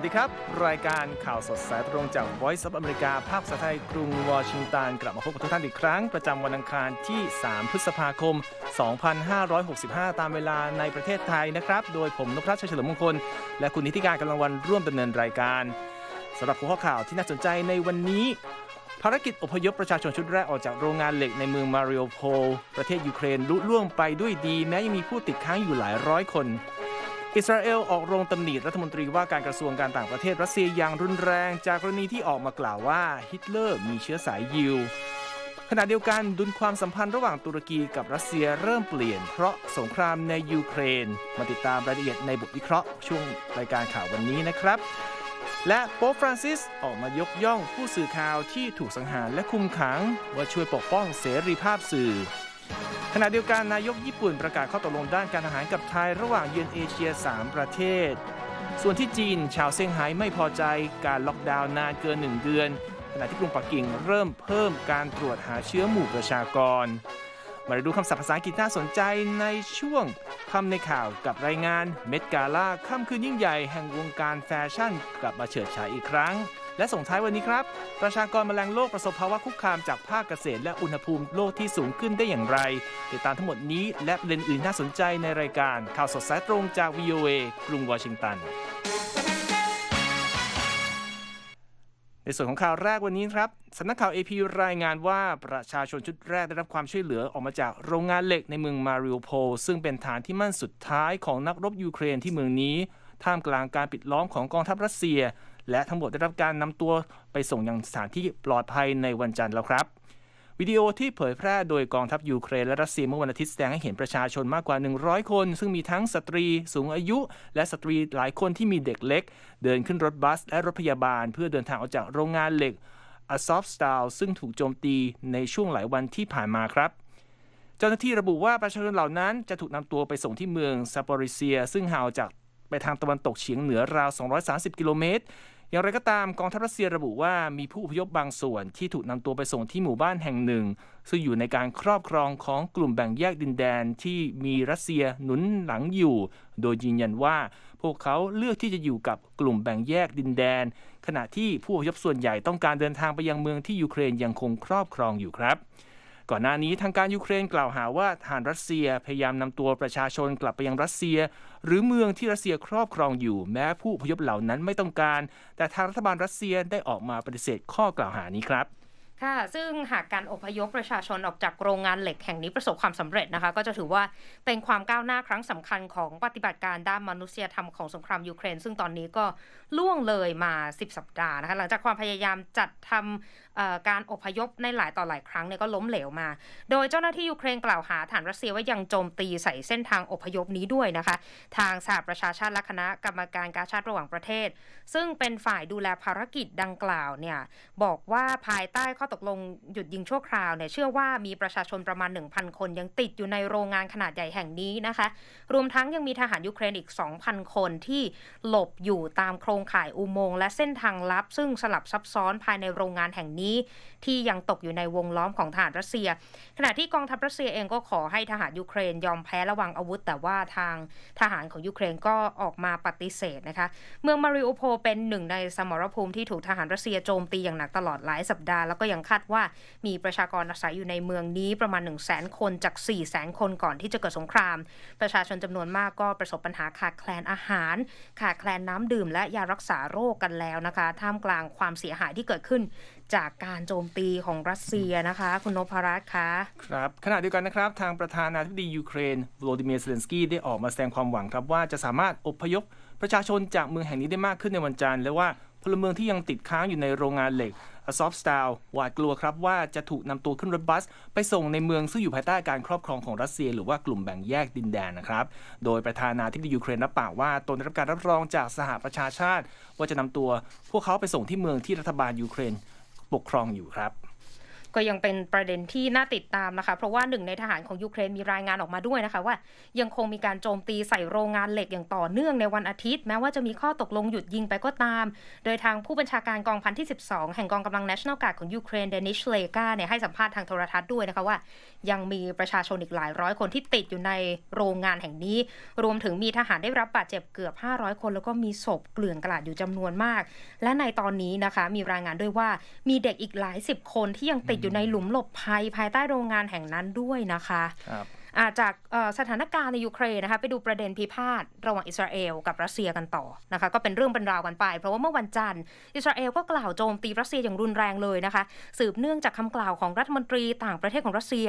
วัสดีครับ รายการข่าวสดสายตรงจาก Voice of America ภาคภาษาไทยกรุงวอชิงตันกลับมาพบกับทุกท่านอีกครั้ง ประจำวันอังคารที่ 3 พฤษภาคม 2565 ตามเวลาในประเทศไทยนะครับ โดยผมนพรัชชัยเฉลิมมงคล และคุณนิติการกำลังวันร่วมดำเนินรายการสำหรับหัวข้อข่าวที่น่าสนใจในวันนี้ ภารกิจอพยพประชาชนชุดแรกออกจากโรงงานเหล็กในเมืองมาริโอโพลประเทศยูเครนลุล่วงไปด้วยดี แม้ยังมีผู้ติดค้างอยู่หลายร้อยคน อิสราเอลออกโรงตำหนิรัฐมนตรีว่าการกระทรวงการต่างประเทศรัสเซียอย่างรุนแรง จากกรณีที่ออกมากล่าวว่าฮิตเลอร์มีเชื้อสายยิวขณะเดียวกันดุลความสัมพันธ์ระหว่างตุรกีกับรัสเซียเริ่มเปลี่ยน เพราะสงครามในยูเครน มาติดตามรายละเอียดในบทวิเคราะห์ ช่วงรายการข่าววันนี้นะครับ และโป๊ฟรานซิสออกมายกย่องผู้สื่อข่าวที่ถูกสังหารและคุมขัง ว่าช่วยปกป้องเสรีภาพสื่อ ขณะเดียวกันนายกญี่ปุ่นประกาศข้อตกลงด้านการทหารกับไทยระหว่างเยือนเอเชีย 3 ประเทศ ส่วนที่จีนชาวเซี่ยงไฮ้ไม่พอใจการล็อกดาวน์นานเกิน 1 เดือน ขณะที่กรุงปักกิ่งเริ่มเพิ่มการตรวจหาเชื้อหมู่ประชากร มาดูคำศัพท์ภาษาอังกฤษน่าสนใจในช่วงคำในข่าวกับรายงานเมดกาล่าค่ำคืนยิ่งใหญ่แห่งวงการแฟชั่นกลับมาเฉิดฉายอีกครั้ง และส่งท้ายวันนี้ครับ ประชากรแมลงโลกประสบภาวะคุกคามจากภาคเกษตร และอุณหภูมิโลกที่สูงขึ้นได้อย่างไร ติดตามทั้งหมดนี้ และประเด็นอื่นน่าสนใจในรายการข่าวสดสายตรงจาก VOA กรุงวอชิงตัน ในส่วนของข่าวแรกวันนี้ครับสำนักข่าว AP รายงานว่าประชาชนชุดแรกได้รับความช่วยเหลือออกมาจากโรงงานเหล็กในเมืองมาริโอโพซึ่งเป็นฐานที่มั่นสุดท้ายของนักรบยูเครนที่เมืองนี้ท่ามกลางการปิดล้อมของกองทัพรัสเซีย และทั้งหมดได้รับการนำตัวไปส่งยังสถานที่ปลอดภัยในวันจันทร์แล้วครับวิดีโอที่เผยแพร่โดยกองทัพยูเครนและรัสเซียเมื่อวันอาทิตย์แสดงให้เห็นประชาชนมากกว่า 100 คน ซึ่งมีทั้งสตรีสูงอายุ และสตรีหลายคนที่มีเด็กเล็ก เดินขึ้นรถบัสและรถพยาบาล เพื่อเดินทางออกจากโรงงานเหล็กอ z ซอฟสตาลซึ่งถูกโจมตีในช่วงหลายวันที่ผ่านมาครับเจ้าหน้าที่ระบุว่าประชาชนเหล่านั้นจะถูกนำตัวไปส่งที่เมืองซาปอริเซีย ซึ่งห่างจากไปทางตะวันตกเฉียงเหนือราว 230 กิโลเมตร อย่างไรก็ตามกองทัพรัสเซียระบุว่ามีผู้อพยพบางส่วนที่ถูกนำตัวไปส่งที่หมู่บ้านแห่งหนึ่ง ซึ่งอยู่ในการครอบครองของกลุ่มแบ่งแยกดินแดนที่มีรัสเซียหนุนหลังอยู่ โดยยืนยันว่า พวกเขาเลือกที่จะอยู่กับกลุ่มแบ่งแยกดินแดน ขณะที่ผู้อพยพส่วนใหญ่ต้องการเดินทางไปยังเมืองที่ยูเครนยังคงครอบครองอยู่ครับ ก่อนหน้านี้ทางการยูเครนกล่าวหาว่าทหารรัสเซียพยายามนำตัวประชาชนกลับไปยังรัสเซีย หรือเมืองที่รัสเซียครอบครองอยู่ แม้ผู้พยพเหล่านั้นไม่ต้องการ แต่ทางรัฐบาลรัสเซียได้ออกมาปฏิเสธข้อกล่าวหานี้ครับ ค่ะ ซึ่งหากการอพยพประชาชนออกจากโรงงานเหล็กแห่งนี้ประสบความสำเร็จนะคะ ก็จะถือว่าเป็นความก้าวหน้าครั้งสำคัญของปฏิบัติการด้านมนุษยธรรมของสงครามยูเครน ซึ่งตอนนี้ก็ล่วงเลยมา 10 สัปดาห์นะคะ หลังจากความพยายามจัดทำการอพยพในหลายต่อหลายครั้งเนี่ยก็ล้มเหลวมา โดยเจ้าหน้าที่ยูเครนกล่าวหาฐานรัสเซียว่ายังโจมตีใส่เส้นทางอพยพนี้ด้วยนะคะ ทางสหประชาชาติและคณะกรรมการการชาติระหว่างประเทศ ซึ่งเป็นฝ่ายดูแลภารกิจดังกล่าวเนี่ยบอกว่าภายใต้ข้อตกลงหยุดยิงชั่วคราวเนี่ยเชื่อว่ามีประชาชนประมาณ 1,000 คนยังติดอยู่ในโรงงานขนาดใหญ่แห่งนี้นะคะ รวมทั้งยังมีทหารยูเครนอีก 2,000 คนที่หลบอยู่ตามโครงข่ายอุโมงค์และเส้นทางลับ ซึ่งสลับซับซ้อนภายในโรงงานแห่งนี้ ที่ยังตกอยู่ในวงล้อมของทหารรัสเซีย ขณะที่กองทัพรัสเซียเองก็ขอให้ทหารยูเครนยอมแพ้ระวังอาวุธ แต่ว่าทางทหารของยูเครนก็ออกมาปฏิเสธนะคะ เมืองมาริโอโพเป็นหนึ่งในสมรภูมิที่ถูกทหารรัสเซียโจมตีอย่างหนักตลอดหลายสัปดาห์แล้วก็ยังคาดว่ามีประชากรอาศัยอยู่ในเมืองนี้ประมาณ 1 0 0 0 0แสนคนจาก 4 0 0แสนคนก่อนที่จะเกิดสงคราม ประชาชนจำนวนมากก็ประสบปัญหาขาดแคลนอาหาร ขาดแคลนน้ำดื่มและยารักษาโรคกันแล้วนะคะ ท่ามกลางความเสียหายที่เกิดขึ้นจากการโจมตีของรัสเซียนะคะ คุณนพรัตน์คะครับขณะเดียวกันนะครับ ทางประธานาธิบดียูเครนโวโลดิเมียร์เซเลนสกี้ได้ออกมาแสดงความหวังครับว่าจะสามารถอพยพประชาชนจากเมืองแห่งนี้ได้มากขึ้นในวันจันทร์และว่า พลเมืองที่ยังติดค้างอยู่ในโรงงานเหล็กซอฟต์สตาลหวาดกลัวครับว่าจะถูกนำตัวขึ้นรถบัส ไปส่งในเมืองซึ่งอยู่ภายใต้การครอบครองของรัสเซีย หรือว่ากลุ่มแบ่งแยกดินแดนนะครับ โดยประธานาธิบดียูเครนรับปากว่าตนได้รับการรับรองจากสหประชาชาติ ว่าจะนำตัวพวกเขาไปส่งที่เมืองที่รัฐบาลยูเครนปกครองอยู่ครับ ก็ยังเป็นประเด็นที่น่าติดตามนะคะ เพราะว่าหนึ่งในทหารของยูเครนมีรายงานออกมาด้วยนะคะ ว่ายังคงมีการโจมตีใส่โรงงานเหล็กอย่างต่อเนื่องในวันอาทิตย์ แม้ว่าจะมีข้อตกลงหยุดยิงไปก็ตาม โดยทางผู้บัญชาการกองพันที่ 12 แห่งกองกำลัง National Guard ของยูเครนเดนิชเลกาเนี่ยให้สัมภาษณ์ทางโทรทัศน์ด้วยนะคะว่า ยังมีประชาชนอีกหลายร้อยคนที่ติดอยู่ในโรงงานแห่งนี้ รวมถึงมีทหารได้รับบาดเจ็บเกือบ 500 คนแล้วก็มีศพเกลื่อนกลาดอยู่จำนวนมาก และในตอนนี้นะคะมีรายงานด้วยว่ามีเด็กอีกหลายสิบคนที่ยังติดอยู่ในหลุมหลบภัยภายใต้โรงงานแห่งนั้นด้วยนะคะ ครับ จากสถานการณ์ในยูเครนนะคะไปดูประเด็นพิพาทระหว่างอิสราเอลกับรัสเซียกันต่อนะคะก็เป็นเรื่องเป็นราวกันไป เพราะว่าเมื่อวันจันทร์อิสราเอลก็กล่าวโจมตีรัสเซียอย่างรุนแรงเลยนะคะ สืบเนื่องจากคำกล่าวของรัฐมนตรีต่างประเทศของรัสเซีย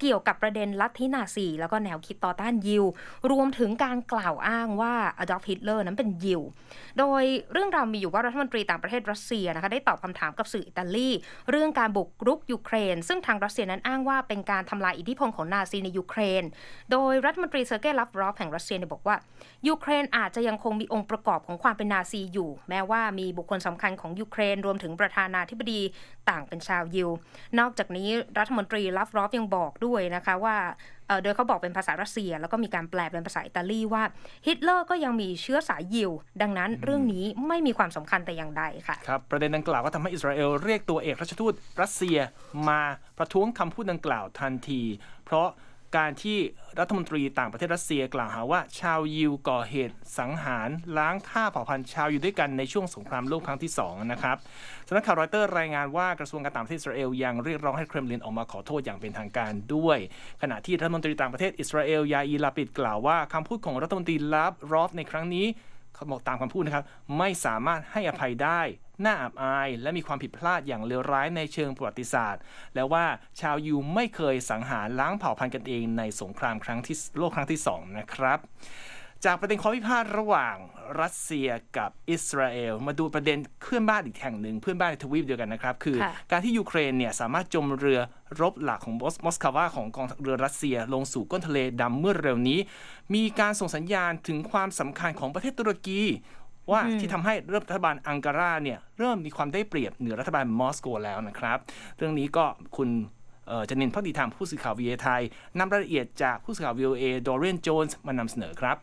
เกี่ยวกับประเด็นลัทธินาซีแล้วก็แนวคิดต่อต้านยิว รวมถึงการกล่าวอ้างว่าอดอล์ฟฮิตเลอร์นั้นเป็นยิว โดยเรื่องราวมีอยู่ว่ารัฐมนตรีต่างประเทศรัสเซียนะคะได้ตอบคำถามกับสื่ออิตาลีเรื่องการบุกรุกยูเครน ซึ่งทางรัสเซียนั้นอ้างว่าเป็นการทำลายอิทธิพลของนาซีในยูเครนโดยรัฐมนตรีเซอร์เกย์ลัฟรอฟแห่งรัสเซียเนี่ยบอกว่ายูเครนอาจจะยังคงมีองค์ประกอบของความเป็นนาซีอยู่ แม้ว่ามีบุคคลสำคัญของยูเครนรวมถึงประธานาธิบดีต่างเป็นชาวยิวนอกจากนี้รัฐมนตรีลัฟรอฟยังบอกด้วยนะคะว่าเอ่อโดยเขาบอกเป็นภาษารัสเซีย แล้วก็มีการแปลเป็นภาษาอิตาลีว่าฮิตเลอร์ก็ยังมีเชื้อสายยิว ดังนั้นเรื่องนี้ไม่มีความสำคัญแต่อย่างใดค่ะครับประเด็นดังกล่าวก็ทำให้อิสราเอลเรียกตัวเอกราชทูตรัสเซียมาประท้วงคำพูดดังกล่าวทันที เพราะ การที่รัฐมนตรีต่างประเทศรัสเซียกล่าวหาว่า ชาวยิวก่อเหตุสังหารล้างฆ่าเผ่าพันธุ์ชาวยิวด้วยกันในช่วงสงครามโลกครั้งที่สองนะครับสำนักข่าวรอยเตอร์รายงานว่ากระทรวงการต่างประเทศอิสราเอลยังเรียกร้องให้เครมลินออกมาขอโทษอย่างเป็นทางการด้วย ขณะที่รัฐมนตรีต่างประเทศอิสราเอลยาอีลาปิดกล่าวว่าคำพูดของรัฐมนตรีลาบรอฟในครั้งนี้ เขาบอกตามคำพูดนะครับ ไม่สามารถให้อภัยได้น่าอับอาย และมีความผิดพลาดอย่างเลวร้ายในเชิงประวัติศาสตร์ และว่าชาวยูไม่เคยสังหารล้างเผ่าพันธุ์กันเองในสงครามครั้งที่โลกครั้งที่สองนะครับ จากประเด็นความพิพาทระหว่างรัสเซียกับอิสราเอล มาดูประเด็นเพื่อนบ้านอีกแห่งหนึ่งเพื่อนบ้านในทวีปเดียวกันนะครับ คือค่ะการที่ยูเครนเนี่ยสามารถจมเรือรบหลักของมอสคาวาของกองเรือรัสเซีย ลงสู่ก้นทะเลดำเมื่อเร็วนี้ มีการส่งสัญญาณถึงความสำคัญของประเทศตุรกีว่าที่ทำให้รัฐบาลอังการาเนี่ยเริ่มมีความได้เปรียบเหนือรัฐบาลมอสโกแล้วนะครับ เรื่องนี้ก็คุณเอ่อจนินพักดีธรรมผู้สื่อข่าว VOA ไทยนำรายละเอียดจากผู้สื่อข่าว VOA ดอเรียนโจนส์มานำเสนอครับ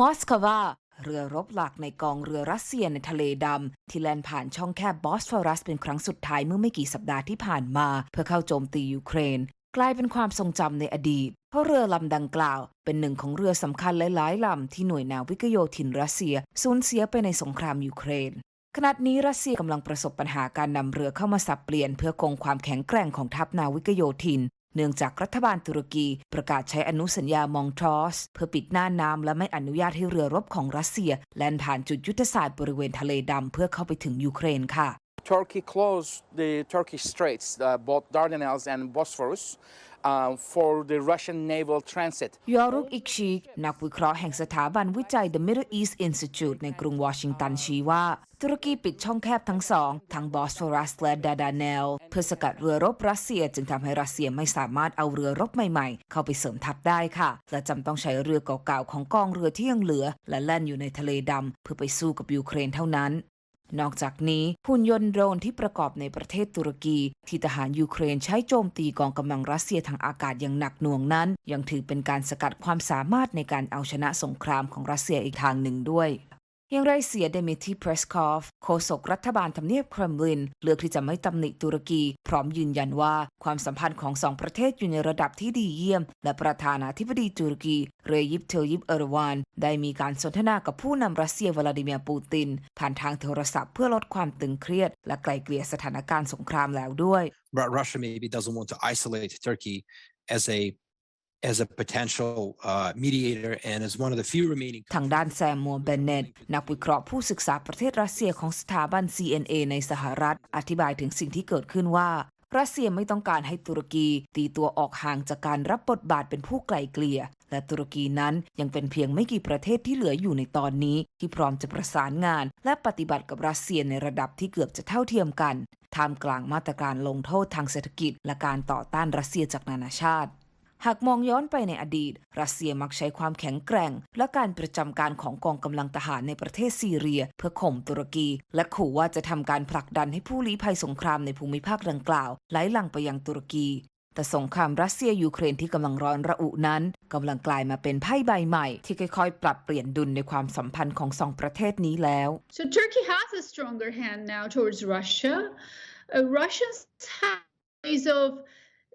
มอสคาวาเรือรบหลักในกองเรือรัสเซียในทะเลดำ ที่แล่นผ่านช่องแคบบอสฟอรัสเป็นครั้งสุดท้ายเมื่อไม่กี่สัปดาห์ที่ผ่านมา เพื่อเข้าโจมตียูเครน กลายเป็นความทรงจำในอดีต เพราะเรือลำดังกล่าว เป็นหนึ่งของเรือสำคัญหลายๆลำที่หน่วยนาวิกโยธินรัสเซียสูญเสียไปในสงครามยูเครนขณะนี้รัสเซียกำลังประสบปัญหาการนำเรือเข้ามาสับเปลี่ยน เพื่อคงความแข็งแกร่งของทัพนาวิกโยธิน เนื่องจากรัฐบาลตุรกีประกาศใช้อนุสัญญามองทรอส เพื่อปิดหน้าน้ำและไม่อนุญาตให้เรือรบของรัสเซีย แล่นผ่านจุดยุทธศาสตร์บริเวณทะเลดำเพื่อเข้าไปถึงยูเครนค่ะ Turkey closed the Turkish straits, uh, both Dardanelles and Bosphorus, uh, for the Russian naval transit. ยอรุกอิกชีกนักวิเคราะห์แห่งสถาบันวิจัย The Middle East Institute ในกรุงวอชิงตันชี้ว่า ตุรกีปิดช่องแคบทั้งสอง ทั้งบอสฟอรัสและดาดาเนล เพื่อสกัดเรือรบรัสเซียจึงทำให้รัสเซียไม่สามารถเอาเรือรบใหม่ๆ เข้าไปเสริมทัพได้ค่ะ และจำต้องใช้เรือเก่าๆของกองเรือที่ยังเหลือ และแล่นอยู่ในทะเลดำเพื่อไปสู้กับยูเครนเท่านั้น นอกจากนี้หุ่นยนต์โดรนที่ประกอบในประเทศตุรกี ที่ทหารยูเครนใช้โจมตีกองกำลังรัสเซียทางอากาศอย่างหนักหน่วงนั้น ยังถือเป็นการสกัดความสามารถในการเอาชนะสงครามของรัสเซียอีกทางหนึ่งด้วย อย่างไรเสียเดมิทีเพรสคอฟโฆษกรัฐบาลทำเนียบเครมลิน เลือกที่จะไม่ตำหนิตุรกี พร้อมยืนยันว่าความสัมพันธ์ของสองประเทศอยู่ในระดับที่ดีเยี่ยม และประธานาธิบดีตุรกีเรยิปเทยิปเอร์วาน ได้มีการสนทนากับผู้นำรัสเซียวลาดิเมียร์ปูติน ผ่านทางโทรศัพท์เพื่อลดความตึงเครียด และไกลเกลี่ยสถานการณ์สงครามแล้วด้วย Ru- Russia maybe doesn't want to isolate Turkey as a as a potential uh, mediator and as one of the few remaining ทางด้านแซมมัวเบนเนตนักวิเคราะห์ผู้ศึกษาประเทศรัสเซียของสถาบัน CNA ในสหรัฐ อธิบายถึงสิ่งที่เกิดขึ้นว่า รัสเซียไม่ต้องการให้ตุรกีตีตัวออกห่างจากการรับบทบาทเป็นผู้ไกลเกลี่ย และตุรกีนั้นยังเป็นเพียงไม่กี่ประเทศที่เหลืออยู่ในตอนนี้ ที่พร้อมจะประสานงาน และปฏิบัติกับรัสเซียในระดับที่เกือบจะเท่าเทียมกันท่ามกลางมาตรการลงโทษทางเศรษฐกิจ และการต่อต้านรัสเซียจากนานาชาติ หากมองย้อนไปในอดีต รัสเซียมักใช้ความแข็งแกร่ง และการประจำการของกองกำลังทหารในประเทศซีเรีย เพื่อข่มตุรกี และขู่ว่าจะทำการผลักดันให้ผู้ลี้ภัยสงครามในภูมิภาคดังกล่าวไหลหลังไปยังตุรกีแต่สงครามรัสเซียยูเครนที่กำลังร้อนระอุนั้นกำลังกลายมาเป็นไพ่ใบใหม่ ที่ค่อยๆ ปรับเปลี่ยนดุลในความสัมพันธ์ของสองประเทศนี้แล้ว So Turkey has a stronger hand now towards Russia. Uh, Russians have ways of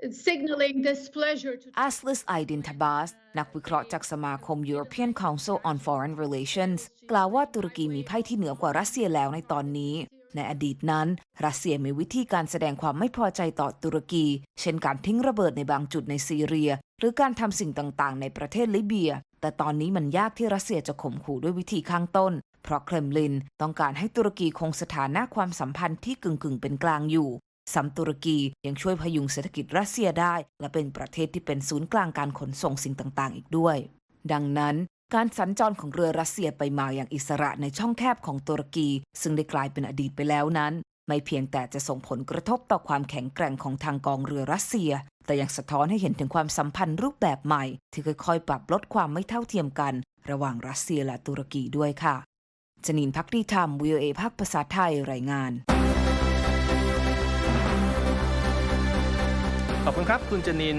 signaling displeasure to อัสลิสไอดินทบาสนักวิเคราะห์จากสมาคม European Council on Foreign Relations กล่าวว่าตุรกีมีไพ่ที่เหนือกว่ารัสเซียแล้วในตอนนี้ ในอดีตนั้น รัสเซียมีวิธีการแสดงความไม่พอใจต่อตุรกี เช่นการทิ้งระเบิดในบางจุดในซีเรีย หรือการทำสิ่งต่างๆ ในประเทศลิเบีย แต่ตอนนี้มันยากที่รัสเซียจะข่มขู่ด้วยวิธีข้างต้น เพราะเครมลินต้องการให้ตุรกีคงสถานะความสัมพันธ์ที่กึ่งๆเป็นกลางอยู่ ซัมตุรกียังช่วยพยุงเศรษฐกิจรัสเซียได้ และเป็นประเทศที่เป็นศูนย์กลางการขนส่งสิ่งต่างๆ อีกด้วย ดังนั้นการสัญจรของเรือรัสเซียไปมาอย่างอิสระในช่องแคบของตุรกี ซึ่งได้กลายเป็นอดีตไปแล้วนั้น ไม่เพียงแต่จะส่งผลกระทบต่อความแข็งแกร่งของทางกองเรือรัสเซีย แต่ยังสะท้อนให้เห็นถึงความสัมพันธ์รูปแบบใหม่ ที่ค่อยๆ ปรับลดความไม่เท่าเทียมกัน ระหว่างรัสเซียและตุรกีด้วยค่ะ จนินพักดีธรรม VOA ภาคภาษาไทยรายงาน ขอบคุณครับ คุณจนิน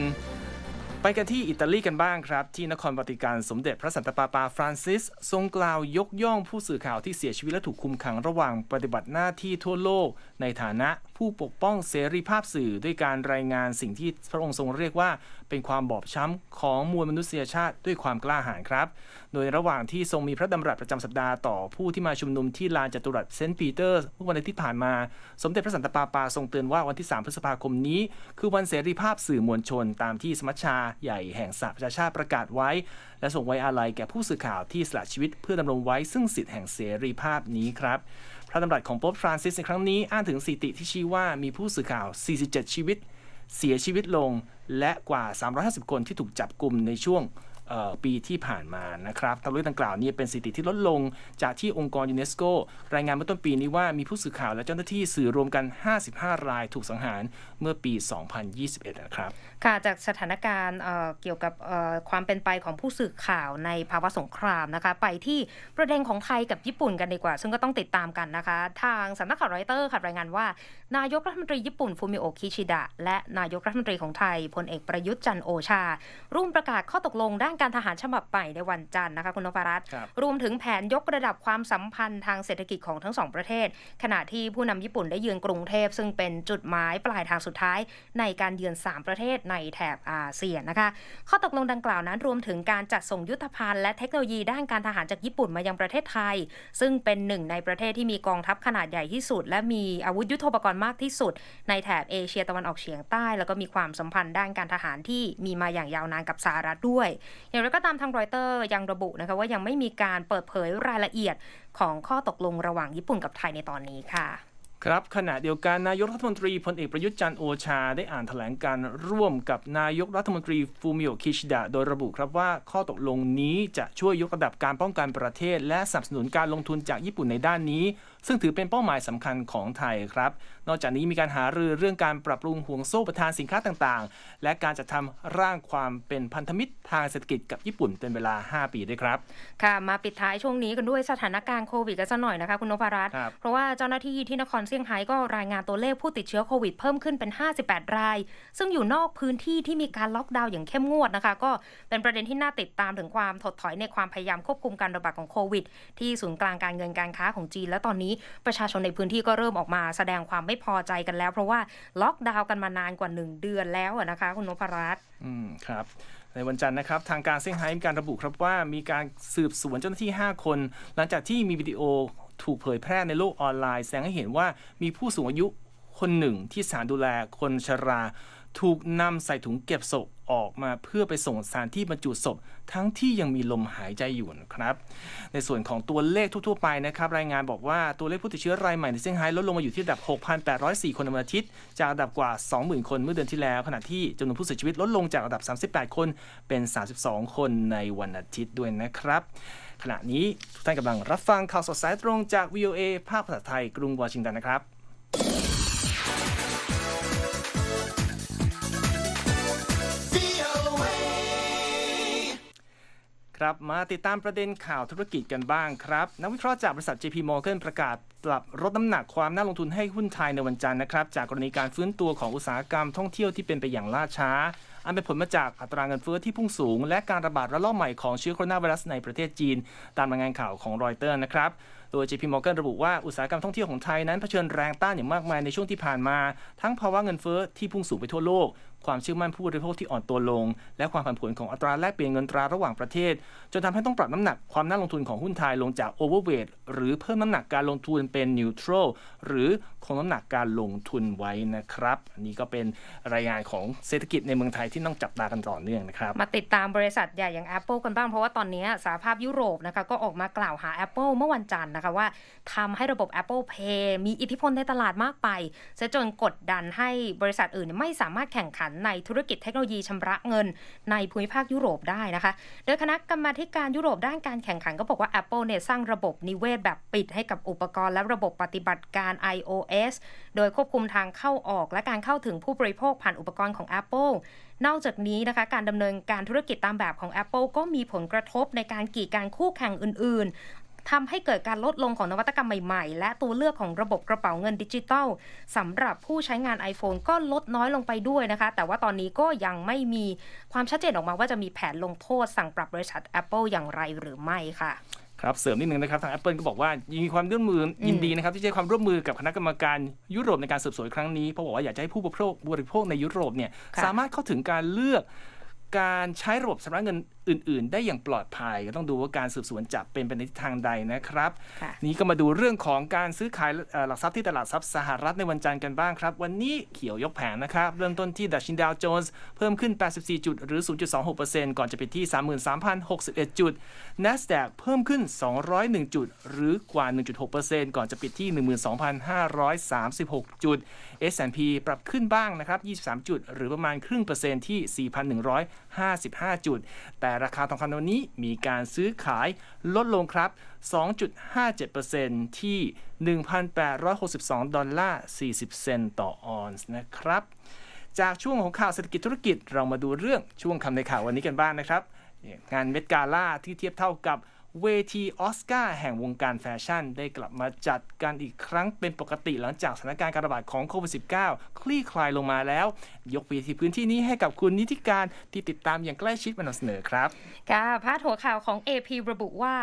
ไปกันที่อิตาลีกันบ้างครับ ที่นครวาติกันสมเด็จพระสันตะปาปาฟรานซิส ทรงกล่าวยกย่องผู้สื่อข่าวที่เสียชีวิตและถูกคุมขังระหว่างปฏิบัติหน้าที่ทั่วโลก ในฐานะผู้ปกป้องเสรีภาพสื่อด้วยการรายงานสิ่งที่พระองค์ทรงเรียกว่า เป็นความบอบช้ำของมวลมนุษยชาติด้วยความกล้าหาญครับ โดยระหว่างที่ทรงมีพระดำรัสประจำสัปดาห์ต่อผู้ที่มาชุมนุมที่ลานจัตุรัสเซนต์ปีเตอร์เมื่อวันอาทิตย์ที่ผ่านมา สมเด็จพระสันตะปาปาทรงเตือนว่าวันที่ 3 พฤษภาคมนี้ คือวันเสรีภาพสื่อมวลชนตามที่สมัชชาใหญ่แห่งสหประชาชาติประกาศไว้ และส่งไว้อาลัยแก่ผู้สื่อข่าวที่สละชีวิตเพื่อดำรงไว้ซึ่งสิทธิแห่งเสรีภาพนี้ครับพระดำรัสของโป๊ปฟรานซิสในครั้งนี้อ้างถึงสถิติที่ชี้ว่ามีผู้สื่อข่าว 47 ชีวิต เสียชีวิตลง และกว่า 350 คนที่ถูกจับกลุ่มในช่วง ปีที่ผ่านมานะครับตัวเลขดังกล่าวนี้เป็นสถิติที่ลดลงจากที่องค์กรยูเนสโกรายงานเมื่อต้นปีนี้ว่ามีผู้สื่อข่าวและเจ้าหน้าที่สื่อรวมกัน 55 รายถูกสังหารเมื่อปี 2021 นะครับ ค่ะ จากสถานการณ์เเกี่ยวกับความเป็นไปของผู้สื่อข่าวในภาวะสงครามนะคะ ไปที่ประเด็นของไทยกับญี่ปุ่นกันดีกว่า ซึ่งก็ต้องติดตามกันนะคะ ทางสำนักข่าวรอยเตอร์ค่ะรายงานว่า นายกรัฐมนตรีญี่ปุ่นฟูมิโอะคิชิดะและนายกรัฐมนตรีของไทยพลเอกประยุทธ์จันทร์โอชา ร่วมประกาศข้อตกลงด้านการทหารฉบับใหม่ในวันจันทร์นะคะคุณนพรัตน์ครับรวมถึงแผนยกระดับความสัมพันธ์ทางเศรษฐกิจของทั้งสองประเทศ ขณะที่ผู้นำญี่ปุ่นได้เยือนกรุงเทพ ซึ่งเป็นจุดหมายปลายทางสุดท้าย ในการเยือน 3 ประเทศในแถบอาเซียนนะคะ ข้อตกลงดังกล่าวนั้นรวมถึงการจัดส่งยุทธภัณฑ์และเทคโนโลยีด้านการทหารจากญี่ปุ่นมายังประเทศไทย ซึ่งเป็นหนึ่งในประเทศที่มีกองทัพขนาดใหญ่ที่สุด และมีอาวุธยุทโธปกรณ์มากที่สุด ในแถบเอเชียตะวันออกเฉียงใต้ แล้วก็มีความสัมพันธ์ด้านการทหารที่มีมาอย่างยาวนานกับสหรัฐด้วยอย่างไรก็ตามทางรอยเตอร์ยังระบุนะคะว่ายังไม่มีการเปิดเผยรายละเอียดของข้อตกลงระหว่างญี่ปุ่นกับไทยในตอนนี้ค่ะครับขณะเดียวกันนายกรัฐมนตรีพลเอกประยุทธ์จันทร์โอชาได้อ่านแถลงการร่วมกับนายกรัฐมนตรีฟูมิโอคิชิดะโดยระบุครับว่าข้อตกลงนี้จะช่วยยกระดับการป้องกันประเทศ และสนับสนุนการลงทุนจากญี่ปุ่นในด้านนี้ ซึ่งถือเป็นเป้าหมายสำคัญของไทยครับ นอกจากนี้มีการหารือเรื่องการปรับปรุงห่วงโซ่ประทานสินค้าต่างๆ และการจัดทำร่างความเป็นพันธมิตรทางเศรษฐกิจกับญี่ปุ่นเป็นเวลา 5 ปีด้วยครับ ค่ะ มาปิดท้ายช่วงนี้กันด้วยสถานการณ์โควิดกันสักหน่อยนะคะคุณนพรัตน์เพราะว่าเจ้าหน้าที่ที่นครเซี่ยงไฮ้ก็รายงานตัวเลขผู้ติดเชื้อโควิดเพิ่มขึ้นเป็น 58 ราย ซึ่งอยู่นอกพื้นที่ที่มีการล็อกดาวน์อย่างเข้มงวดนะคะ ก็เป็นประเด็นที่น่าติดตามถึงความถดถอยในความพยายามควบคุมการระบาดของโควิดที่ศูนย์กลางการเงินการค้าของจีนและตอนนี้ประชาชนในพื้นที่ก็เริ่มออกมาแสดงความไม่พอใจกันแล้ว เพราะว่าล็อกดาวน์กันมานานกว่า 1 เดือนแล้วนะคะ คุณนพรัตน์อืมครับในวันจันทร์นะครับ ทางการเซี่ยงไฮ้มีการระบุครับว่ามีการสืบสวนเจ้าหน้าที่ 5 คน หลังจากที่มีวิดีโอถูกเผยแพร่ในโลกออนไลน์ แสดงให้เห็นว่ามีผู้สูงอายุคนหนึ่งที่สานดูแลคนชรา ถูกนำใส่ถุงเก็บศพออกมาเพื่อไปส่งสานที่บรรจุศพทั้งที่ยังมีลมหายใจอยู่นะครับ ในส่วนของตัวเลขทั่วๆไปนะครับ รายงานบอกว่าตัวเลขผู้ติดเชื้อรายใหม่ในเซี่ยงไฮ้ลดลงมาอยู่ที่ระดับ 6,804 คนในวันอาทิตย์ จากระดับกว่า 20,000 คนเมื่อเดือนที่แล้ว ขณะที่จำนวนผู้เสียชีวิตลดลงจากระดับ 38 คนเป็น 32 คนในวันอาทิตย์ด้วยนะครับ ขณะนี้ทุกท่านกำลังรับฟังข่าวสดสายตรงจาก VOA ภาคภาษาไทยกรุงวอชิงตันนะครับ ครับมาติดตามประเด็นข่าวธุรกิจกันบ้างครับ นักวิเคราะห์จากบริษัท JP Morgan ประกาศปรับลดน้ำหนักความน่าลงทุนให้หุ้นไทยในวันจันทร์นะครับ จากกรณีการฟื้นตัวของอุตสาหกรรมท่องเที่ยวที่เป็นไปอย่างล่าช้า อันเป็นผลมาจากอัตราเงินเฟ้อที่พุ่งสูง และการระบาดระลอกใหม่ของเชื้อโคโรนาไวรัสในประเทศจีน ตามรายงานข่าวของรอยเตอร์นะครับโดย JP Morgan ระบุว่าอุตสาหกรรมท่องเที่ยวของไทยนั้นเผชิญแรงต้านอย่างมากมายในช่วงที่ผ่านมา ทั้งภาวะเงินเฟ้อที่พุ่งสูงไปทั่วโลก ความเชื่อมั่นผู้บริโภคที่อ่อนตัวลง และความผันผวนของอัตราแลกเปลี่ยนเงินตราระหว่างประเทศ จนทำให้ต้องปรับน้ำหนักความน่าลงทุนของหุ้นไทยลงจาก overweight หรือเพิ่มน้ำหนักการลงทุนเป็น neutral หรือคงน้ำหนักการลงทุนไว้นะครับอันนี้ก็เป็นรายงานของเศรษฐกิจในเมืองไทยที่ต้องจับตากันต่อเนื่องนะครับมาติดตามบริษัทใหญ่อย่าง Apple กันบ้างเพราะว่าตอนนี้สหภาพยุโรปนะคะก็ออกมากล่าวหา Apple เมื่อวันจันทร์นะคะว่าทำให้ระบบ Apple Pay มีอิทธิพลในตลาดมากไปซะจนกดดันให้บริษัทอื่นไม่สามารถแข่งขันในธุรกิจเทคโนโลยีชำระเงิน ในภูมิภาคยุโรปได้นะคะ โดยคณะกรรมาการยุโรปด้านการแข่งขันก็บอกว่า Apple เนี่ยสร้างระบบนิเวศแบบปิดให้กับอุปกรณ์และระบบปฏิบัติการ iOS โดยควบคุมทางเข้าออกและการเข้าถึงผู้บริโภคผ่านอุปกรณ์ของ Apple นอกจากนี้นะคะการดำเนินการธุรกิจตามแบบของ Apple ก็มีผลกระทบในการกีดการคู่แข่งอื่น ทำให้เกิดการลดลงของนวัตกรรมใหม่ๆ และตัวเลือกของระบบกระเป๋าเงินดิจิทัลสำหรับผู้ใช้งาน iPhone ก็ลดน้อยลงไปด้วยนะคะ แต่ว่าตอนนี้ก็ยังไม่มีความชัดเจนออกมาว่าจะมีแผนลงโทษสั่งปรับบริษัท Apple อย่างไรหรือไม่ค่ะครับเสริมนิดนึงนะครับทาง Apple ก็บอกว่ามีความร่วมมือยินดีนะครับที่จะให้ความร่วมมือกับคณะกรรมการยุโรปในการสืบสวนครั้งนี้เพราะบอกว่าอยากจะให้ผู้บริโภคบริโภคในยุโรปเนี่ยค่ะสามารถเข้าถึงการเลือกการใช้ระบบชำระเงินอื่น ๆ ได้อย่างปลอดภัย ก็ต้องดูว่าการสืบสวนจะเป็นไปในทิศทางใดนะครับค่ะนี้ก็มาดูเรื่องของการซื้อขายเอ่อหลักทรัพย์ที่ตลาดทรัพย์สหรัฐในวันจันทร์กันบ้างครับ วันนี้เขียวยกแผงนะครับ เริ่มต้นที่ดัชนีดาวโจนส์เพิ่มขึ้น 84 จุด หรือ 0.26%ก่อนจะปิดที่ 33,061 จุด NASDAQ เพิ่มขึ้น 201 จุด หรือกว่า 1.6%ก่อนจะปิดที่ 12,536 จุด S&P ปรับขึ้นบ้างนะครับ 23 จุด หรือประมาณครึ่งเปอร์เซ็นต์ที่ 55 จุด แต่ราคาทองคำวันนี้มีการซื้อขายลดลงครับ 2.57%ที่ 1,862 ดอลลาร์ 40 เซนต์ต่อออนซ์นะครับ จากช่วงของข่าวเศรษฐกิจธุรกิจเรามาดูเรื่องช่วงคำในข่าววันนี้กันบ้างนะครับ งานเมดกาล่าที่เทียบเท่ากับ เวทีออสการ์แห่งวงการแฟชั่น ได้กลับมาจัดกันอีกครั้งเป็นปกติหลังจากสถานการณ์การระบาดของโควิด -19 คลี่คลายลงมาแล้ว ยกเวทีพื้นที่นี้ให้กับคุณนิติการที่ติดตามอย่างใกล้ชิดมานำเสนอครับค่ะพาดหัวข่าวของ AP ระบุว่า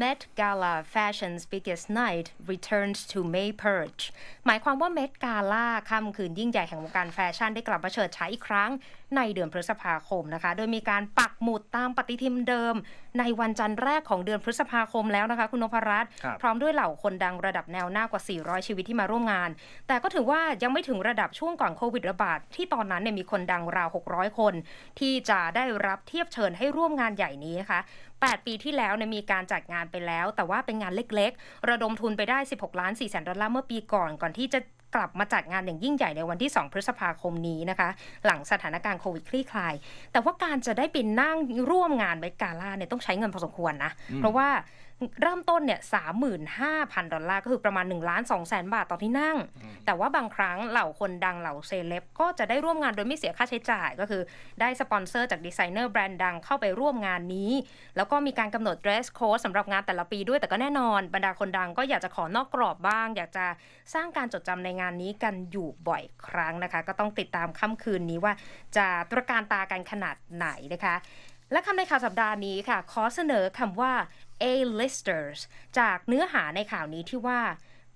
Met Gala Fashion's biggest night returns to May Purge หมายความว่า Met Gala ค่ำคืนยิ่งใหญ่แห่งวงการแฟชั่นได้กลับมาเฉิดฉายอีกครั้งในเดือนพฤษภาคมนะคะ โดยมีการปักหมุดตามปฏิทินเดิม ในวันจันทร์แรกของเดือนพฤษภาคมแล้วนะคะ คุณนพรัตน์ครับพร้อมด้วยเหล่าคนดังระดับแนวหน้ากว่า 400 ชีวิตที่มาร่วมงาน แต่ก็ถือว่ายังไม่ถึงระดับช่วงก่อนโควิดระบาด ที่ตอนนั้นเนี่ยมีคนดังราว 600 คน ที่จะได้รับเทียบเชิญให้ร่วมงานใหญ่นี้นะคะ 8 ปีที่แล้วเนี่ยมีการจัดงานไปแล้ว แต่ว่าเป็นงานเล็กๆ ระดมทุนไปได้ 16 ล้าน4แสนดอลลาร์เมื่อปีก่อนก่อนที่จะกลับมาจัดงานอย่างยิ่งใหญ่ในวันที่ 2 พฤษภาคมนี้นะคะ หลังสถานการณ์โควิดคลี่คลาย แต่ว่าการจะได้ไปนั่งร่วมงานไว้กาล่าเนี่ยต้องใช้เงินพอสมควรนะ เพราะว่า เริ่มต้นเนี่ยสามหมื่นห้าพันดอลลาร์ก็คือประมาณ1นึ่งล้านสองแสนบาทต่อที่นั่ง แต่ว่าบางครั้งเหล่าคนดังเหล่าเซเลบก็จะได้ร่วมงานโดยไม่เสียค่าใช้จ่ายก็คือได้สปอนเซอร์จากดีไซเนอร์แบรนด์ดังเข้าไปร่วมงานนี้ แล้วก็มีการกำหนด dress code สำหรับงานแต่ละปีด้วยแต่ก็แน่นอน บรรดาคนดังก็อยากจะขอนอกกรอบบ้าง อยากจะสร้างการจดจำในงานนี้กันอยู่บ่อยครั้งนะคะ ก็ต้องติดตามค่ำคืนนี้ว่าจะตระการตากันขนาดไหนนะคะ และคำในข่าวสัปดาห์นี้ค่ะ ขอเสนอคำว่า A-listers จากเนื้อหาในข่าวนี้ที่ว่า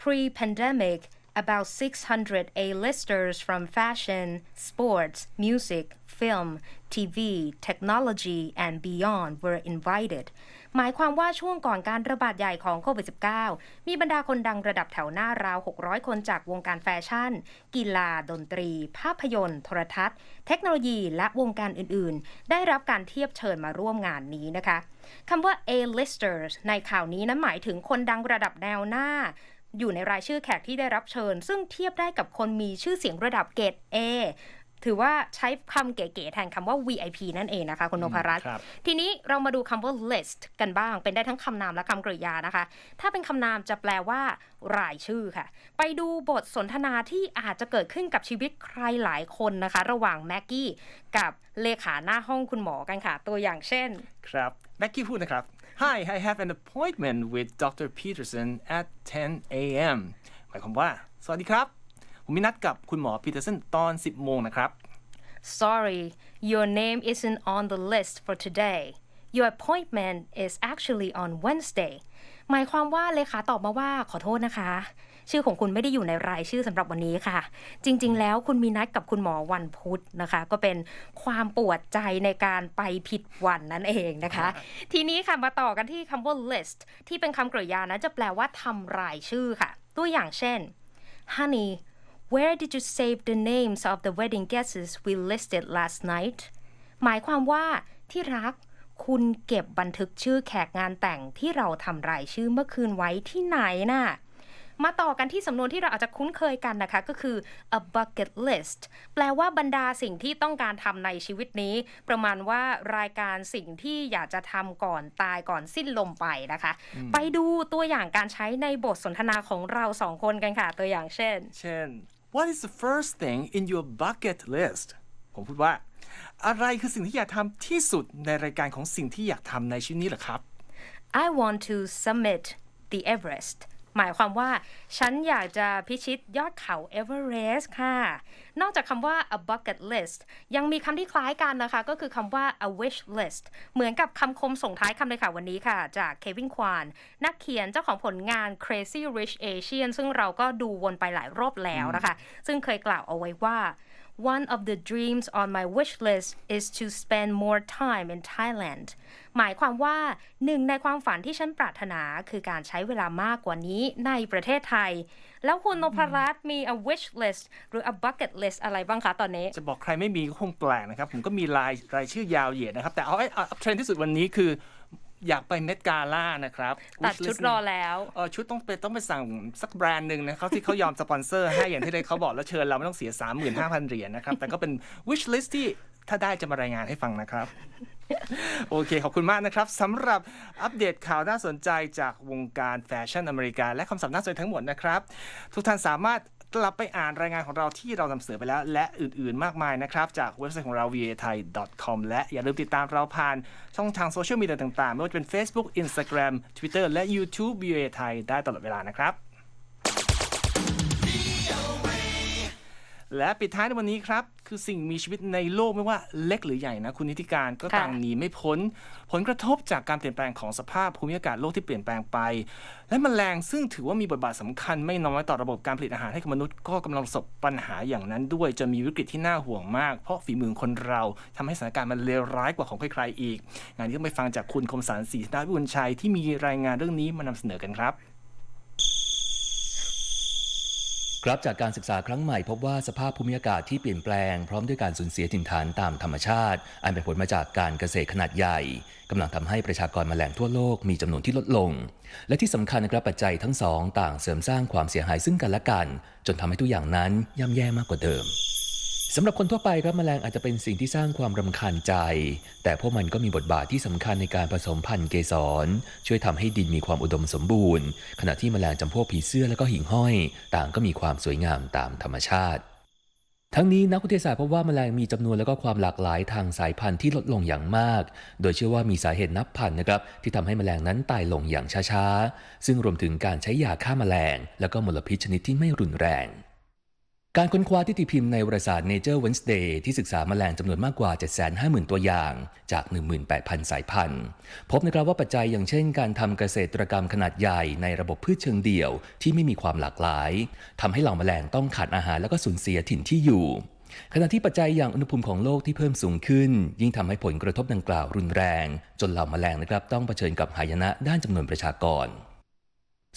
pre-pandemic about 600 A-listers from fashion, sports, music, film, TV, technology and beyond were invited หมายความว่าช่วงก่อนการระบาดใหญ่ของโควิด -19 มีบรรดาคนดังระดับแถวหน้าราว 600 คนจากวงการแฟชั่น กีฬา ดนตรี ภาพยนตร์ โทรทัศน์ เทคโนโลยี และวงการอื่น ๆ ได้รับการเทียบเชิญมาร่วมงานนี้นะคะคำว่า A-listers ในข่าวนี้นั้นหมายถึงคนดังระดับแนวหน้า อยู่ในรายชื่อแขกที่ได้รับเชิญ ซึ่งเทียบได้กับคนมีชื่อเสียงระดับเกรด A ถือว่าใช้คำเก๋ๆแทนคำว่า VIP นั่นเองนะคะคุณนพรัตน์ครับทีนี้เรามาดูคำว่า list กันบ้าง เป็นได้ทั้งคำนามและคำกริยานะคะ ถ้าเป็นคำนามจะแปลว่า รายชื่อค่ะ ไปดูบทสนทนาที่อาจจะเกิดขึ้นกับชีวิตใครหลายคนนะคะ ระหว่างแม็กกี้กับเลขาหน้าห้องคุณหมอกันค่ะ ตัวอย่างเช่น ครับแม็กกี้พูดนะครับ Hi I have an appointment with Dr. Peterson at 10 a.m. หมายความว่า สวัสดีครับ ผมมีนัดกับคุณหมอพีเตอร์สันตอน 10 โมงนะครับ Sorry your name isn't on the list for today your appointment is actually on Wednesday หมายความว่าเลขาตอบมาว่าขอโทษนะคะ ชื่อของคุณไม่ได้อยู่ในรายชื่อสำหรับวันนี้ค่ะ จริง ๆ แล้วคุณมีนัดกับคุณหมอวันพุธนะคะ ก็เป็นความปวดใจในการไปผิดวันนั่นเองนะคะ ทีนี้ค่ะมาต่อกันที่คำว่า list ที่เป็นคำกริยานะจะแปลว่าทำรายชื่อค่ะ ตัวอย่างเช่น Honey where did you save the names of the wedding guests we listed last night หมายความว่าที่รักคุณเก็บบันทึกชื่อแขกงานแต่งที่เราทำรายชื่อเมื่อคืนไว้ที่ไหนน่ะ มาต่อกันที่สำนวนที่เราอาจจะคุ้นเคยกันนะคะ ก็คือ a bucket list แปลว่าบรรดาสิ่งที่ต้องการทำในชีวิตนี้ ประมาณว่ารายการสิ่งที่อยากจะทำก่อนตายก่อนสิ้นลมไปนะคะ ไปดูตัวอย่างการใช้ในบทสนทนาของเราสองคนกันค่ะ ตัวอย่างเช่น เช่น What is the first thing in your bucket list ผมพูดว่า อะไรคือสิ่งที่อยากทำที่สุดในรายการของสิ่งที่อยากทำในชีวิตนี้เหรอครับ I want to summit the Everest หมายความว่า ฉันอยากจะพิชิตยอดเขาเอเวอเรสต์ค่ะ นอกจากคำว่า a bucket list ยังมีคำที่คล้ายกันนะคะ ก็คือคำว่า a wish list เหมือนกับคำคมส่งท้ายคำเลยค่ะวันนี้ค่ะ จากเควินควานนักเขียนเจ้าของผลงาน Crazy Rich Asian ซึ่งเราก็ดูวนไปหลายรอบแล้วนะคะ ซึ่งเคยกล่าวเอาไว้ว่า One of the dreams on my wish list is to spend more time in Thailand หมายความว่าหนึ่งในความฝันที่ฉันปรารถนาคือการใช้เวลามากกว่านี้ในประเทศไทย แล้วคุณนพรัตน์มี a wish list หรือ a bucket list อะไรบ้างคะตอนนี้ จะบอกใครไม่มีก็คงแปลกนะครับ ผมก็มีรายรายชื่อยาวเหยียดนะครับ แต่เอาไอ้เอาเทรนที่สุดวันนี้คือ อยากไปเมดกาล่านะครับตัด Wish ชุด list รอแล้วเออชุดต้องไปต้องไปสั่งสักแบรนด์หนึ่งนะครับที่เขายอมสปอนเซอร์ให้อย่างที่ได้เขาบอกแล้วเชิญเราไม่ต้องเสีย 35,000 เหรียญนะครับ แต่ก็เป็น wish list ที่ถ้าได้จะมารายงานให้ฟังนะครับ โอเค ขอบคุณมากนะครับสำหรับอัปเดตข่าวน่าสนใจจากวงการแฟชั่นอเมริกา และคำศัพท์น่าสนใจทั้งหมดนะครับ ทุกท่านสามารถ กลับไปอ่านรายงานของเราที่เรานำเสนอไปแล้ว และอื่นๆมากมายนะครับ จากเว็บไซต์ของเรา va thai com และอย่าลืมติดตามเราผ่านช่องทางโซเชียลมีเดียต่างๆ ไม่ว่าจะเป็น Facebook Instagram Twitter และ YouTube va thai ได้ตลอดเวลานะครับ และปิดท้ายในวันนี้ครับ คือสิ่งมีชีวิตในโลกไม่ว่าเล็กหรือใหญ่นะ คุณนิติการก็ค่ะต่างหนีไม่พ้น ผลกระทบจากการเปลี่ยนแปลงของสภาพภูมิอากาศโลกที่เปลี่ยนแปลงไป และมแมลงซึ่งถือว่ามีบทบาทสำคัญไม่น้อยต่อระบบการผลิตอาหารให้กับมนุษย์ก็กำลังประสบปัญหาอย่างนั้นด้วยจะมีวิกฤตที่น่าห่วงมาก เพราะฝีมือคนเราทำให้สถานการณ์มันเลวร้ายกว่าของใครๆอีก งานนี้ต้องไปฟังจากคุณคมสารศรีธนาวิบุญชัยที่มีรายงานเรื่องนี้มานำเสนอกันครับ ครับจากการศึกษาครั้งใหม่พบว่าสภาพภูมิอากาศที่เปลี่ยนแปลงพร้อมด้วยการสูญเสียถิ่นฐานตามธรรมชาติ อันเป็นผลมาจากการเกษตรขนาดใหญ่กำลังทำให้ประชากรแมลงทั่วโลกมีจำนวนที่ลดลง และที่สำคัญนะครับปัจจัยทั้งสอง ต่างเสริมสร้างความเสียหายซึ่งกันและกัน จนทำให้ทุกอย่างนั้นย่ำแย่มากกว่าเดิม สำหรับคนทั่วไปครับแมลงอาจจะเป็นสิ่งที่สร้างความรำคาญใจ แต่พวกมันก็มีบทบาทที่สำคัญในการผสมพันธุ์เกสร ช่วยทำให้ดินมีความอุดมสมบูรณ์ ขณะที่แมลงจำพวกผีเสื้อและก็หิ่งห้อย ต่างก็มีความสวยงามตามธรรมชาติ ทั้งนี้นักวิทยาศาสตร์พบว่าแมลงมีจำนวนและก็ความหลากหลายทางสายพันธุ์ที่ลดลงอย่างมาก โดยเชื่อว่ามีสาเหตุนับพันนะครับที่ทำให้แมลงนั้นตายลงอย่างช้าๆ ซึ่งรวมถึงการใช้ยาฆ่าแมลง และก็มลพิษชนิดที่ไม่รุนแรง การค้นคว้าที่ตีพิมพ์ในวารสาร Nature Wednesday ที่ศึกษาแมลงจำนวนมากกว่า 750,000 ตัวอย่างจาก 18,000 สายพันธุ์ พบนะครับว่าปัจจัยอย่างเช่นการทำเกษตรกรรมขนาดใหญ่ในระบบพืชเชิงเดี่ยวที่ไม่มีความหลากหลายทำให้เหล่าแมลงต้องขาดอาหารและก็สูญเสียถิ่นที่อยู่ ขณะที่ปัจจัยอย่างอุณหภูมิของโลกที่เพิ่มสูงขึ้น ยิ่งทำให้ผลกระทบดังกล่าวรุนแรง จนเหล่าแมลงนะครับต้องเผชิญกับหายนะด้านจำนวนประชากร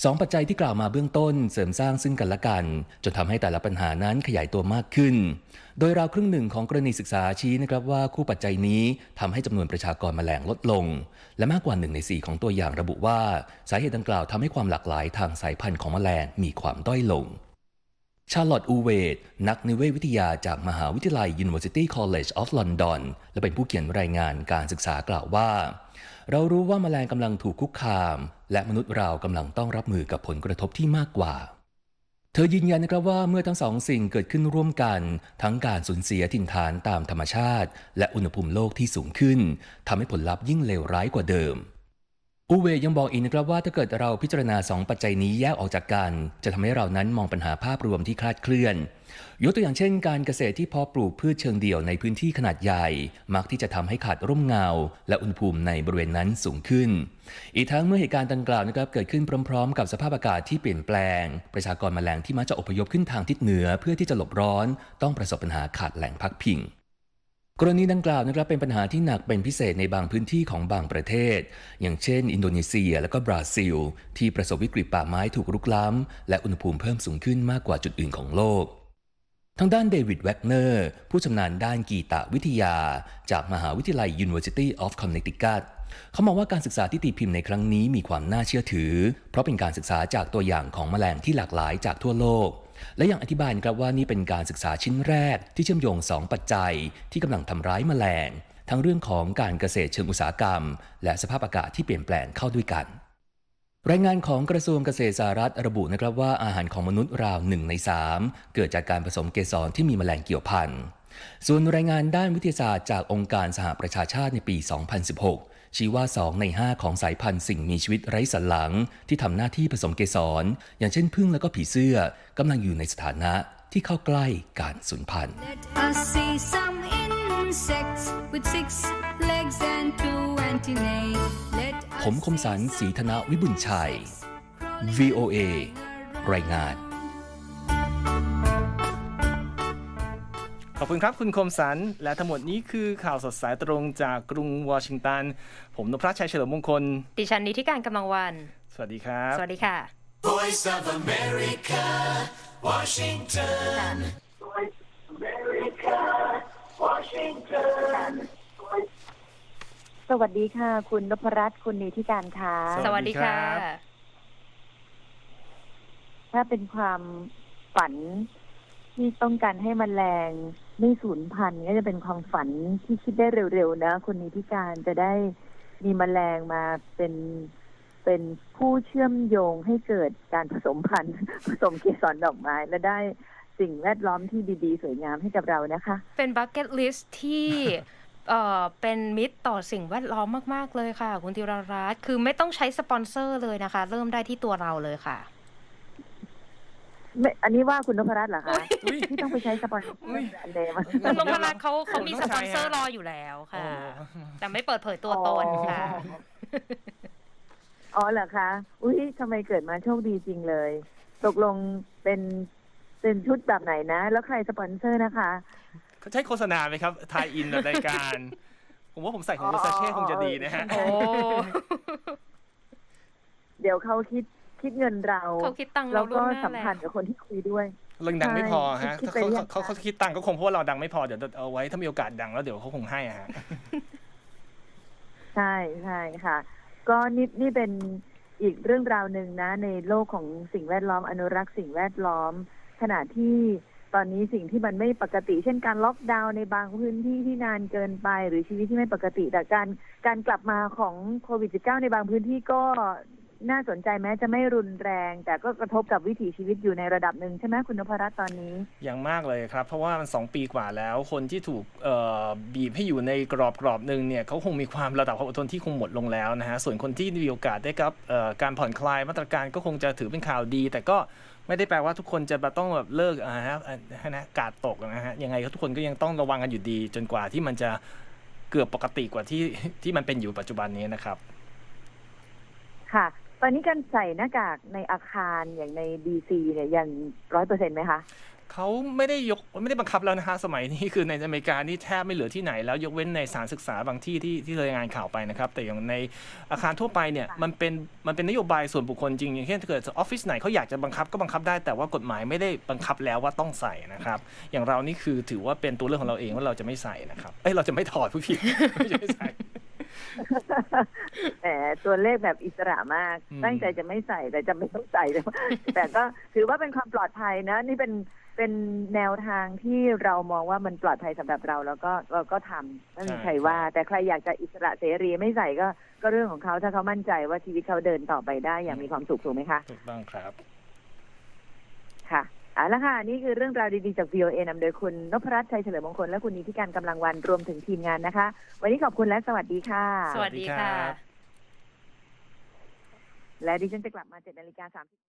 สองปัจจัยที่กล่าวมาเบื้องต้นเสริมสร้างซึ่งกันและกัน จนทำให้แต่ละปัญหานั้นขยายตัวมากขึ้น โดยราวครึ่งหนึ่งของกรณีศึกษาชี้นะครับว่าคู่ปัจจัยนี้ทำให้จำนวนประชากรแมลงลดลง และมากกว่าหนึ่งในสี่ของตัวอย่างระบุว่า สาเหตุดังกล่าวทำให้ความหลากหลายทางสายพันธุ์ของแมลงมีความด้อยลงชาร์ลอตต์อูเวดนักนิเวศวิทยาจากมหาวิทยาลัย University College of London และเป็นผู้เขียนรายงานการศึกษากล่าวว่า เรารู้ว่าแมลงกำลังถูกคุกคาม และมนุษย์เรากำลังต้องรับมือกับผลกระทบที่มากกว่า เธอยืนยันนะครับว่าเมื่อทั้งสองสิ่งเกิดขึ้นร่วมกัน ทั้งการสูญเสียถิ่นฐานตามธรรมชาติ และอุณหภูมิโลกที่สูงขึ้นทำให้ผลลัพธ์ยิ่งเลวร้ายกว่าเดิม อูเวยังบอกอีกนะครับว่าถ้าเกิดเราพิจารณาสองปัจจัยนี้แยกออกจากกัน จะทำให้เรานั้นมองปัญหาภาพรวมที่คลาดเคลื่อน ยกตัวอย่างเช่น การเกษตรที่พาะปลูกพืชเชิงเดี่ยวในพื้นที่ขนาดใหญ่ มักที่จะทำให้ขาดร่มเงา และอุณหภูมิในบริเวณนั้นสูงขึ้น อีกทั้งเมื่อเหตุการณ์ดังกล่าวนะครับเกิดขึ้นพร้อมๆ กับสภาพอากาศที่เปลี่ยนแปลง ประชากรแมลงที่มักจะอพยพขึ้นทางทิศเหนือ เพื่อที่จะหลบร้อน ต้องประสบปัญหาขาดแหล่งพักพิง กรณีดังกล่าวนะครับเป็นปัญหาที่หนักเป็นพิเศษในบางพื้นที่ของบางประเทศ อย่างเช่น อินโดนีเซียและก็บราซิล ที่ประสบวิกฤตป่าไม้ถูกรุกล้ำ และอุณหภูมิเพิ่มสูงขึ้นมากกว่าจุดอื่นของโลก ทางด้านเดวิดแวกเนอร์ ผู้ชำนาญด้านกีตวิทยา จากมหาวิทยาลัย University of Connecticut เขามองว่าการศึกษาที่ตีพิมพ์ในครั้งนี้มีความน่าเชื่อถือ เพราะเป็นการศึกษาจากตัวอย่างของแมลงที่หลากหลายจากทั่วโลก และยังอธิบายนะครับว่านี่เป็นการศึกษาชิ้นแรกที่เชื่อมโยง 2 ปัจจัย ที่กำลังทำร้ายแมลง ทั้งเรื่องของการเกษตรเชิงอุตสาหกรรม และสภาพอากาศที่เปลี่ยนแปลงเข้าด้วยกัน รายงานของกระทรวงเกษตรสหรัฐระบุนะครับว่าอาหารของมนุษย์ราวหนึ่งใน3เกิดจากการผสมเกสรที่มีแมลงเกี่ยวพันส่วนรายงานด้านวิทยาศาสตร์จากองค์การสหประชาชาติในปี 2016 ชี้ว่า 2 ใน 5 ของสายพันธุ์สิ่งมีชีวิตไร้สันหลัง ที่ทำหน้าที่ผสมเกสร อย่างเช่นพึ่งและก็ผีเสื้อกำลังอยู่ในสถานะที่เข้าใกล้การสูญพันธุ์ Let us see some insects with six legs and two antennae. Let ผมคมสันสีธนวิบุญชัย VOA รายงาน ขอบคุณครับ คุณคมสัน และทั้งหมดนี้คือข่าวสดสายตรงจากกรุงวอชิงตัน ผมนพรัชชัยเฉลิมมงคล ดิฉันนิติการกำลังวัน สวัสดีครับ สวัสดีค่ะ Voice of America, Washington. สวัสดีค่ะ คุณนพรัตน์คุณนิติการค่ะสสวัวัสสดีดีครัค่ะบถ้าเป็นความฝันที่ต้องการให้มแมลง ไม่สูญพันธุ์ก็จะเป็นความฝันที่คิดได้เร็วๆนะคุณนิติการจะได้มีมแมลงมาเป็นเป็นผู้เชื่อมโยงให้เกิดการผสมพันธุ์ ผสมเกสรดอกไม้ และได้สิ่งแวดล้อมที่ดีๆ สวยงามให้กับเรานะคะ เป็นบั c เก็ตลิสต์ที่เอ่อเป็นมิตรต่อสิ่งแวดล้อมมาก ๆ เลยค่ะ คุณธีรรัตน์คือไม่ต้องใช้สปอนเซอร์เลยนะคะ เริ่มได้ที่ตัวเราเลยค่ะ ไม่อันนี้ว่าคุณนพรัตน์เหรอคะอุ๊ย ที่ต้องไปใช้สปอนเซออุ๊ยร์อันเดมันคุณนพรัตน์เขาเขามีผมสต้องปอนเซอร์ใช้รฮะออยู่แล้วค่ะโอ้แต่ไม่เปิดเผยตัวตนค่ะอ๋อเหรอคะ อุ้ยทำไมเกิดมาโชคดีจริงเลย ตกลงเป็นเป็นชุดแบบไหนนะ แล้วใครสปอนเซอร์นะคะ ใช้โฆษณาไหมครับทายอินกับรายการ ผมว่าผมใส่ของเวอร์ซาเช่คงจะดีนะฮะ โอ้ เดี๋ยวเขาคิด คิดเงินเราเขาคิดตังค์แล้เราวล่ก็วงหน้าสัมพันธ์แล้ว กับคนที่คุยด้วย เรื่องดังไม่พอฮะใช่คิดเขาไปเขายังเขาเขาคิดตังค์ก็คงเพราะว่าเราดังไม่พอเดี๋ยวเอาไว้ถ้ามีโอกาสดังแล้วเดี๋ยวเขาคงให้อะฮะ ใช่ใช่ค่ะ ก็นี่นี่เป็นอีกเรื่องราวหนึ่งนะ ในโลกของสิ่งแวดล้อมอนุรักษ์สิ่งแวดล้อม ขณะที่ตอนนี้สิ่งที่มันไม่ปกติ เช่นการล็อกดาวน์ในบางพื้นที่ที่นานเกินไป หรือชีวิตที่ไม่ปกติแต่การการกลับมาของโควิด -19 ในบางพื้นที่ก็ น่าสนใจแม้จะไม่รุนแรง แต่ก็กระทบกับวิถีชีวิตอยู่ในระดับหนึ่งใช่ไหมคุณนพรัตน์ตอนนี้ อย่างมากเลยครับ เพราะว่ามันสองปีกว่าแล้ว คนที่ถูกเอ่อบีบให้อยู่ในกรอบกรอบหนึ่งเนี่ยเขาคงมีความระดับความอดทนที่คงหมดลงแล้วนะฮะส่วนคนที่มีโอกาสได้รับเอ่อการผ่อนคลายมาตรการก็คงจะถือเป็นข่าวดี แต่ก็ไม่ได้แปลว่าทุกคนจะแบบต้องแบบเลิกอ่าฮะอ่านะกาดตกนะฮะยังไงก็ทุกคนก็ยังต้องระวังกันอยู่ดี จนกว่าที่มันจะเกือบปกติกว่าที่ที่มันเป็นอยู่ปัจจุบันนี้นะครับ ค่ะ ตอนนี้การใส่หน้ากากในอาคารอย่างในดีซีเนี่ยยังร้อยเปอร์เซ็นต์ไหมคะเขาไม่ได้ยกไม่ได้บังคับแล้วนะฮะสมัยนี้คือในอเมริกานี่แทบไม่เหลือที่ไหนแล้วยกเว้นในสถารศึกษาบางที่ที่ที่รายงานข่าวไปนะครับ แต่อย่างในอาคารทั่วไปเนี่ยมันเป็นมันเป็นนโยบายส่วนบุคคลจริงอย่างเช่นถ้าเกิดออฟฟิศไหนเขาอยากจะบังคับก็บังคับได้แต่ว่ากฎหมายไม่ได้บังคับแล้วว่าต้องใส่นะครับ อย่างเรานี่คือถือว่าเป็นตัวเลือกของเราเองว่าเราจะไม่ใส่นะครับเอ้ยเราจะไม่ถอดผู้ผิดไม่ใช่ไม่ใส่ แต่ตัวเลขแบบอิสระมากอืมตั้งใจจะไม่ใส่แต่จำไม่ต้องใส่แต่ว่าแต่ก็ถือว่าเป็นความปลอดภัยนะ นี่เป็นเป็นแนวทางที่เรามองว่ามันปลอดภัยสำหรับเราแล้วก็เราก็ทำไม่มีใครว่า แต่ใครอยากจะอิสระเสรีไม่ใส่ก็ก็เรื่องของเขาถ้าเขามั่นใจว่าชีวิตเขาเดินต่อไปได้อย่างมีความสุขถูกไหมคะถูกต้องครับ ค่ะ เอาละค่ะ นี่คือเรื่องราวดีๆจาก VOA นำโดยคุณนพรัตน์ชัยเฉลิมมงคล และคุณนิติการกำลังวันรวมถึงทีมงานนะคะ วันนี้ขอบคุณและสวัสดีค่ะ สวัสดีค่ะสวัสดีครับและดิฉันจะกลับมา7นาฬิกา30